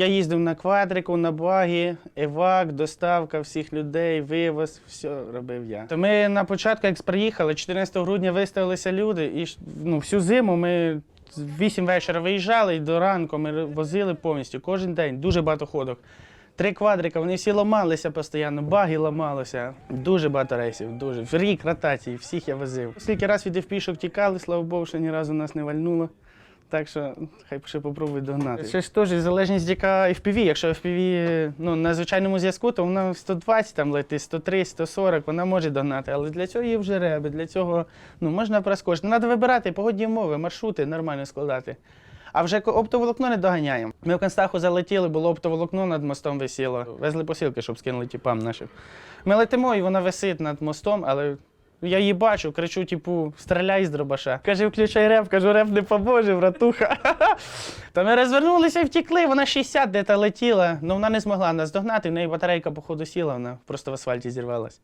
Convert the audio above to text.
Я їздив на квадрику, на багі, евак, доставка всіх людей, вивоз, все робив я. То ми на початку, як приїхали, 14 грудня виставилися люди, і ну, всю зиму ми 8 вечора виїжджали і до ранку ми возили повністю кожен день, дуже багато ходок. Три квадрика, вони всі ламалися постійно, баги ламалися. Дуже багато рейсів, дуже. Рік ротації, всіх я возив. Скільки раз від FP тікали, слава Богу, що ні разу нас не вальнуло. Так що хай ще попробують догнати. Це ж теж залежність, яка FPV. Якщо FPV ну, на звичайному зв'язку, то вона 120 там летить, 130, 140, вона може догнати. Але для цього є вже реби, для цього ну, можна проскочити. Треба вибирати погодні умови, маршрути нормально складати. А вже оптоволокно не доганяємо. Ми в Констаху залетіли, було оптоволокно над мостом висіло. Везли посилки, щоб скинули тіпам нашим. Ми летимо, і вона висить над мостом, але я її бачу, кричу, типу, стріляй з дробаша. Каже, включай реп, кажу, реп не поможе, братуха. Та ми розвернулися і втікли. вона 60 де-то летіла, але вона не змогла нас догнати, в неї батарейка, походу, сіла, вона просто в асфальті зірвалась.